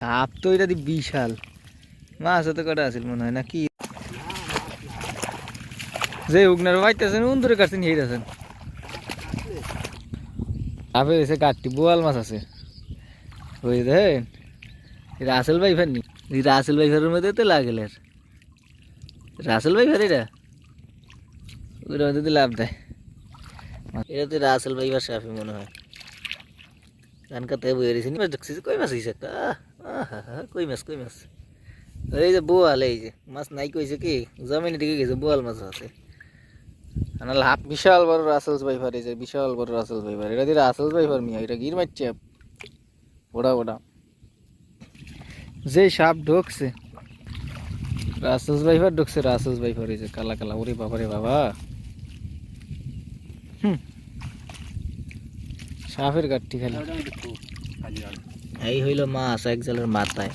সাপ তো এটা বিশাল। মাছ তো কটা আছিল মনে হয় না কি যে উগনার বাইতেছেন, উন্দরে কাটছেন হের আছেন। আপে এসে কাটটি বোয়াল মাছ আছে। দেখেন রাসেল ভাই ফারনি এই রাসেল ভাই ফারের মধ্যে তো লাগেল রাসেল ভাই ফার এটা? ওইটার মধ্যে তো লাভ দেয় এটা তো রাসেল ভাই বা সাফি মনে হয়। গান কাতে বয়ে রয়েছে মাছ দেখছিস কই মাছ হয়েছে একটা কই মাছ কই মাছ এই যে বোয়াল এই যে মাছ নাই কইছে কি জমিনে দিকে গেছে বোয়াল মাছ আছে আনাল হাফ বিশাল বড় রাসেলস ভাইফার এই যে বিশাল বড় রাসেলস ভাইফার এটা দিয়ে রাসেলস ভাইফার মিয়া এটা গির মারছে ওটা ওটা যে সাপ ঢুকছে রাসেলস ভাইফার ঢুকছে রাসেলস ভাইফার এই যে কালা কালা ওরে বাবা রে বাবা হুম সাপের গাঠটি খালি। এই হইল মাছ এক জালের মাথায়।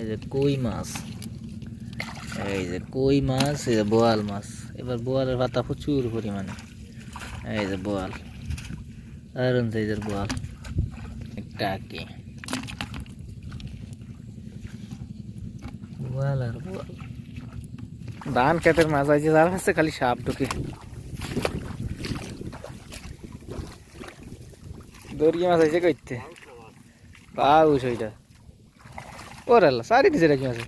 এই যে কই মাছ? এই যে কই মাছ? এই যে বোয়াল মাছ। এবার বোয়ালের পাতা প্রচুর পরিমাণে। এই যে বোয়াল। দারুণ সাইজের বোয়াল। টাকি বোয়াল আর বোয়াল। ধান খেতের মাছ আছে যার কাছে খালি সাপ ঢুকে। দরিয়া মাছ আছে কইতে। পাউস ওইটা ওর আল্লাহ সারি দিছে রাখি মাছে?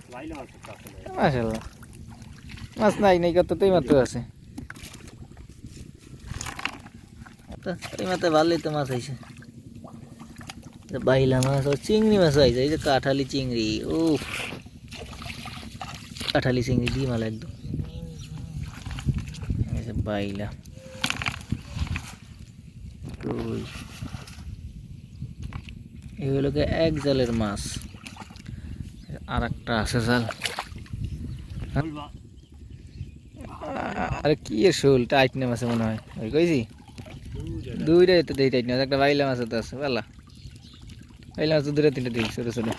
মাশাল্লাহ মাছ নাই নাই কত তো এই মাত্র আছে। এই মাত্র ভালোই তো মাছ হয়েছে বাইলা মাছ চিংড়ি মাছ হয়েছে এই যে কাঠালি চিংড়ি ও কাঠালি চিংড়ি দিয়ে মাল একদম। বাইলা। কই এগুলোকে এক জালের মাছ। আর একটা আছে জাল। আরে কি শোল টাইট নেম মনে হয়। ওই কইছি? দুইটা তো দেই টাইট একটা বাইলা মাছ তো আছে, বেলা। বাইলা মাছ দুটো তিনটে দিই, ছোটো ছোটো।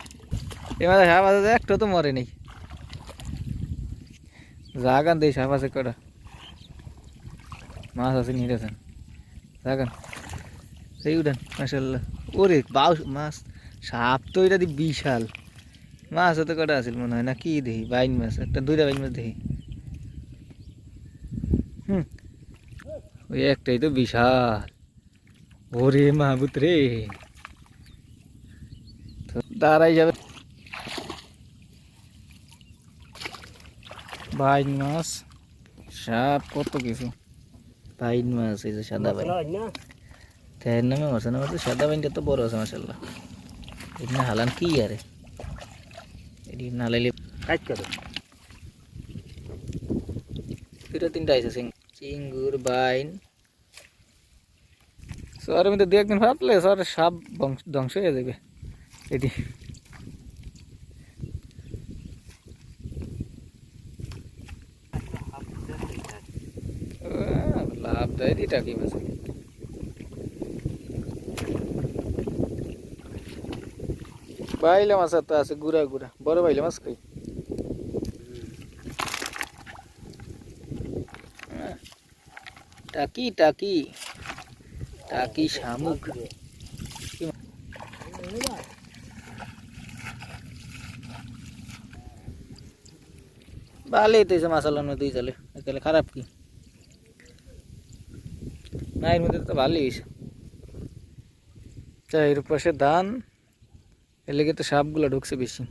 এই মাছ, সাপ আছে একটা তো মরে নেই। জাগান দেই, সাপ আছে কটা। মাছ আছে নিয়ে গেছেন। জাগান। এই উঠান মাসাল্লাহ ওরে বাউ মাছ। সাপ তো এটা দি বিশাল। মাছ তো কটা আছিল মনে হয়? না কি দেখি? বাইন মাছ, একটা দুইটা বাইন মাছ দেখি। হুম। ওই একটাই তো বিশাল। ওরে মাহবুত রে। দাঁড়াই যাবে। বাইন মাছ, সাপ, কত কিছু। বাইন মাছ, এই যে সাদা বাইন। তের নামে মাছ না মাছ সাদা বাইনটা তো বড় আছে মাসাল্লাহ এটা হালান কি আরে এটি না কাজ করো দুটো তিনটা আছে চিঙ্গুর বাইন শহরের মধ্যে দু একদিন ভাবলে শহরের সাপ ধ্বংস হয়ে যাবে এটি লাভ দেয় দি টাকি মাছ বাইলে মাছ তো আছে গুড়া গুড়া। বড় বাইলে মাছ আহ, টাকি টাকি। টাকি শামুক। ভালোই তো মাসালার মধ্যেই চলে। তাহলে খারাপ কি? না এর মধ্যে তো ভালোই হয়েছে এর পাশে ধান। এর তো সাপগুলো ঢুকছে বেশি।